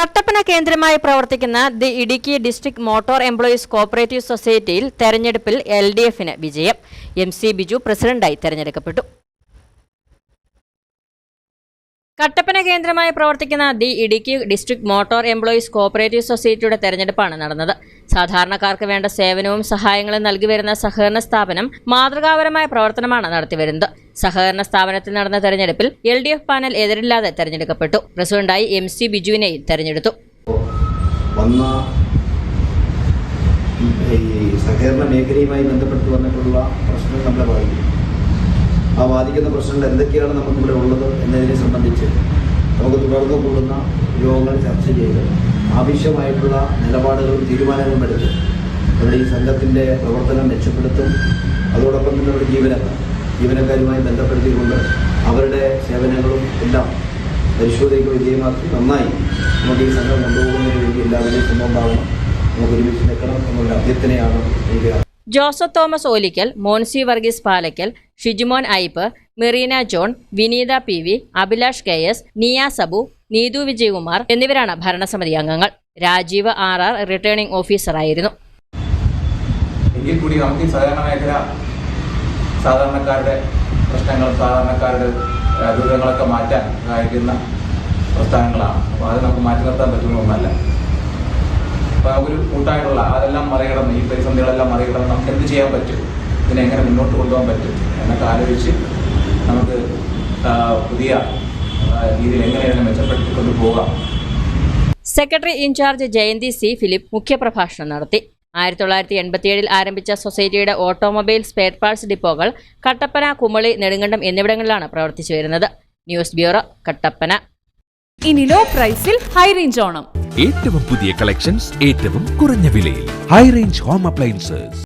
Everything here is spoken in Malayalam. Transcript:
കട്ടപ്പന കേന്ദ്രമായി പ്രവർത്തിക്കുന്ന the Idukki district motor employees cooperative സൊസൈറ്റിയിൽ തെരഞ്ഞെടുപ്പിൽ എൽ ഡി എഫിന് വിജയം. എം സി ബിജു പ്രസിഡന്റായി തെരഞ്ഞെടുക്കപ്പെട്ടു. കട്ടപ്പന കേന്ദ്രമായി പ്രവർത്തിക്കുന്ന the Idukki district motor employees cooperative സൊസൈറ്റിയുടെ തെരഞ്ഞെടുപ്പാണ് നടന്നത്. സാധാരണക്കാർക്ക് വേണ്ട സേവനവും സഹായങ്ങളും നൽകി വരുന്ന സഹകരണ സ്ഥാപനം മാതൃകാപരമായ പ്രവർത്തനമാണ് നടത്തിവരുന്നത്. സഹകരണ സ്ഥാപനത്തിൽ നടന്ന തെരഞ്ഞെടുപ്പിൽ എൽ ഡി എഫ് പാനൽ എതിരില്ലാതെ തെരഞ്ഞെടുക്കപ്പെട്ടു. പ്രസിഡന്റായി എം സി ബിജുവിനെയും തെരഞ്ഞെടുത്തു. വന്ന സഹകരണ മേഖലയുമായി ബന്ധപ്പെട്ട് വന്നിട്ടുള്ള പ്രശ്നം നമ്മളെ ബാധിക്കും ആ ബാധിക്കുന്ന പ്രശ്നങ്ങൾ എന്തൊക്കെയാണ് നമുക്കിവിടെ ഉള്ളത് എന്നതിനെ സംബന്ധിച്ച് നമുക്ക് തുടർന്ന് കൂടുന്ന യോഗങ്ങൾ ചർച്ച ചെയ്ത് ആവശ്യമായിട്ടുള്ള നിലപാടുകളും തീരുമാനങ്ങളും എടുത്ത് നമ്മുടെ ഈ സംഘത്തിന്റെ പ്രവർത്തനം മെച്ചപ്പെടുത്തും. അതോടൊപ്പം തന്നെ നമ്മുടെ ജീവനക്കാർ ജീവനക്കാരുമായി ബന്ധപ്പെടുത്തിക്കൊണ്ട് അവരുടെ സേവനങ്ങളും എല്ലാം പരിശോധനയ്ക്ക് വിജയമാക്കി നന്നായി നമുക്ക് ഈ സംഘം കൊണ്ടുപോകുന്നതിന് വേണ്ടി എല്ലാവരുടെയും സംഭവമാകണം നമുക്ക് ഒരുമിച്ച് നിൽക്കണം എന്നുള്ള അഭ്യർത്ഥനയാണ് Joseph Thomas Olickal Moncy Varghese Palackal Shijumon Aipe Merina John Vineetha P V Abhilash K S Niya Sabu Neethu Vijayakumar എന്നിവരാണ് ഭരണസമിതി അംഗങ്ങൾ. രാജീവ് ആർ ആർ റിട്ടേണിംഗ് ഓഫീസറായിരുന്നു എങ്കിൽ കൂടി നമുക്ക് സഹകരണ മേഖല സാധാരണക്കാരുടെ പ്രശ്നങ്ങളും സാധാരണക്കാരുടെ ദുരിതങ്ങളൊക്കെ മാറ്റാൻ സഹായിക്കുന്ന പ്രസ്ഥാനങ്ങളാണ്. അപ്പോൾ അത് നമുക്ക് മാറ്റി നിർത്താൻ പറ്റുന്നൊന്നല്ല അപ്പോൾ ഒരു കൂട്ടായിട്ടുള്ള അതെല്ലാം മറികടന്ന് ഈ പ്രതിസന്ധികളെല്ലാം മറികടന്ന് നമുക്ക് എന്ത് ചെയ്യാൻ പറ്റും? ഇതിനെ എങ്ങനെ മുന്നോട്ട് കൊണ്ടുപോകാൻ പറ്റും എന്നൊക്കെ ആലോചിച്ച് നമുക്ക് പുതിയ രീതിയിൽ എങ്ങനെയാണ് മെച്ചപ്പെടുത്തിക്കൊണ്ട് പോകാം. Secretary in charge Jayanthi C Philip മുഖ്യപ്രഭാഷണം നടത്തി. ആയിരത്തി തൊള്ളായിരത്തി എൺപത്തിയേഴിൽ ആരംഭിച്ച സൊസൈറ്റിയുടെ ഓട്ടോമൊബൈൽ സ്പെയർ പാർട്സ് ഡിപ്പോകൾ കട്ടപ്പന കുമളി നെടുങ്കണ്ടം എന്നിവിടങ്ങളിലാണ് പ്രവർത്തിച്ചു വരുന്നത്. News bureau Kattappana. ഇനി ലോ പ്രൈസിൽ ഹൈ റേഞ്ച് ഓണം. ഏറ്റവും പുതിയ കളക്ഷൻസ് ഏറ്റവും കുറഞ്ഞ വിലയിൽ. High range home appliances